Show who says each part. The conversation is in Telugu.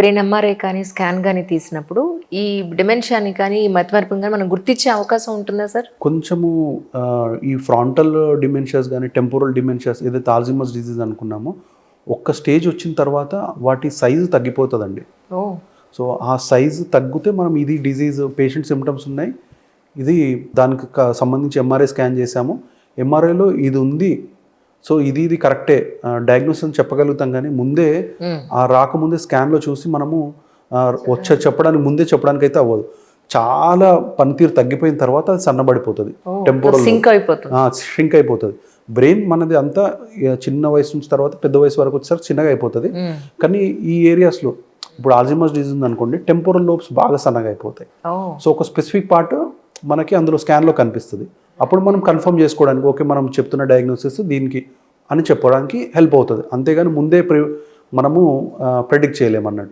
Speaker 1: బ్రెయిన్ ఎంఆర్ఐ కానీ స్కాన్ కానీ తీసినప్పుడు ఈ డిమెన్షియాని కానీ ఈ మతిమరుపుని కానీ మనం గుర్తించే అవకాశం ఉంటుందా సార్?
Speaker 2: కొంచెము ఈ ఫ్రాంటల్ డిమెన్షియాస్ కానీ టెంపోరల్ డిమెన్షియాస్ ఏదైతే ఆల్జిమస్ డిజీజ్ అనుకున్నామో ఒక్క స్టేజ్ వచ్చిన తర్వాత వాటి సైజు తగ్గిపోతుందండి.
Speaker 1: ఓ.
Speaker 2: సో ఆ సైజు తగ్గితే మనం ఇది డిజీజ్ పేషెంట్ సిమ్టమ్స్ ఉన్నాయి. ఇది దానికి సంబంధించి ఎంఆర్ఐ స్కాన్ చేసాము ఎంఆర్ఐలో ఇది ఉంది సో ఇది ఇది కరెక్టే. డయాగ్నోసిస్ అని చెప్పగలుగుతాం కానీ ముందే. ఆ రాకముందే స్కాన్లో చూసి మనము వచ్చే చెప్పడానికి ముందే చెప్పడానికి అయితే అవ్వదు. చాలా పనితీరు తగ్గిపోయిన తర్వాత అది సన్నబడిపోతుంది. టెంపోరల్
Speaker 1: సింక్ అయిపోతుంది.
Speaker 2: ష్రింక్ అయిపోతుంది. బ్రెయిన్ మనది అంతా చిన్న వయసు నుంచి తర్వాత పెద్ద వయసు వరకు వచ్చేసరికి చిన్నగా అయిపోతుంది. కానీ ఈ ఏరియాస్లో ఇప్పుడు ఆల్జిమస్ డిజీజ్ ఉంది అనుకోండి టెంపోరల్ లోబ్స్ బాగా సన్నగా అయిపోతాయి. సో ఒక స్పెసిఫిక్ పార్ట్ మనకి అందులో స్కాన్లో కనిపిస్తుంది. అప్పుడు మనం కన్ఫర్మ్ చేసుకోవడానికి ఓకే మనం చెప్తున్న డయాగ్నోసిస్ దీనికి అని చెప్పడానికి హెల్ప్ అవుతుంది. అంతేగాని ముందే ప్రి మనము ప్రెడిక్ట్ చేయలేము అన్నట్టు